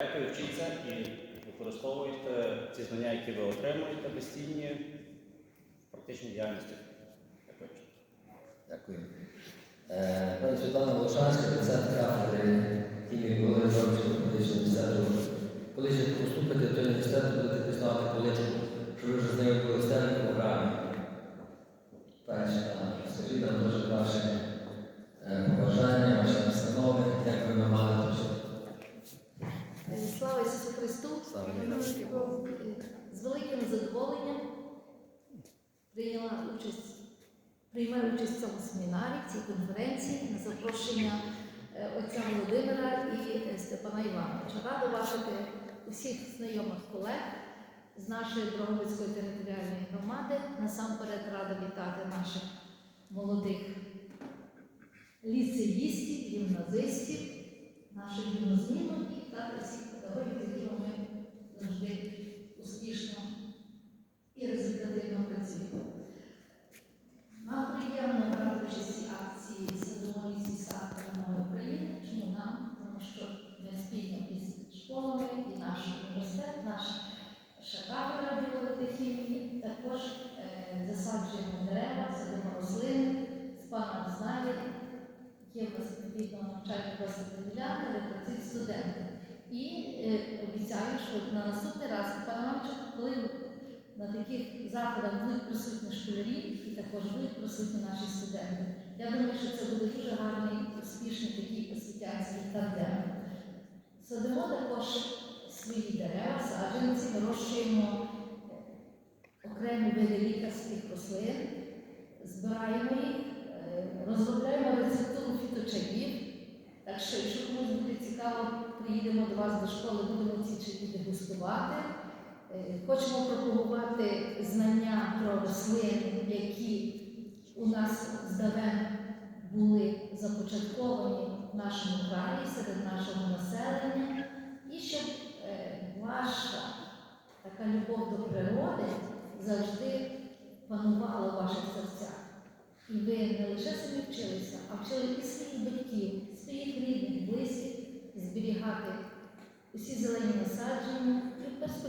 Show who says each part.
Speaker 1: Дякую, вчіться і використовуйте ці знання, які ви отримуєте безцінні в практичній діяльності. Дякую.
Speaker 2: Дякую. Е, Світлана Волошанська, доцент кафедри хімії Володимира Жовчого медичного університету. Коли ще поступите до університету, будете пізнавати поличку, що ви вже з нею були в програмі. Перше, скажіть нам дуже ваше
Speaker 3: Христу!
Speaker 2: Слава
Speaker 3: З великим задоволенням прийняла участь, приймаю участь в цьому семінарі, в цій конференції на запрошення е, отця Володимира і е, Степана Івановича. Рада бачити усіх знайомих колег з нашої Дрогобицької територіальної громади. Насамперед рада вітати наших молодих ліцеїстів, гімназистів, наших гімназмінок і та всіх педагогів, ще кафедра біології також е, засаджуємо дерева, садимо рослини, з паном знає, є в нас відповідно навчальна досвідна ділянка, де працюють студенти. І е, обіцяю, що на наступний раз, пане коли на таких заходах будуть присутні школярі і також будуть присутні наші студенти. Я думаю, що це буде дуже гарний, успішний такий освітянський тандем. Садимо також свої дерева, саджанці, вирощуємо окремі види лікарських рослин, збираємо їх, е, розробляємо рецептуру фіточаїв. Так що, якщо комусь буде цікаво, приїдемо до вас до школи, будемо ці чаї дегустувати. Е, Хочемо пропагувати знання про рослини, які у нас здавен були започатковані в нашому краї, серед нашого населення, і щоб е, ваша така любов до природи завжди панувала в ваших серцях. І ви не лише собі вчилися, а вчили і своїх батьків, своїх рідних, близьких зберігати усі зелені насадження і в перспективі.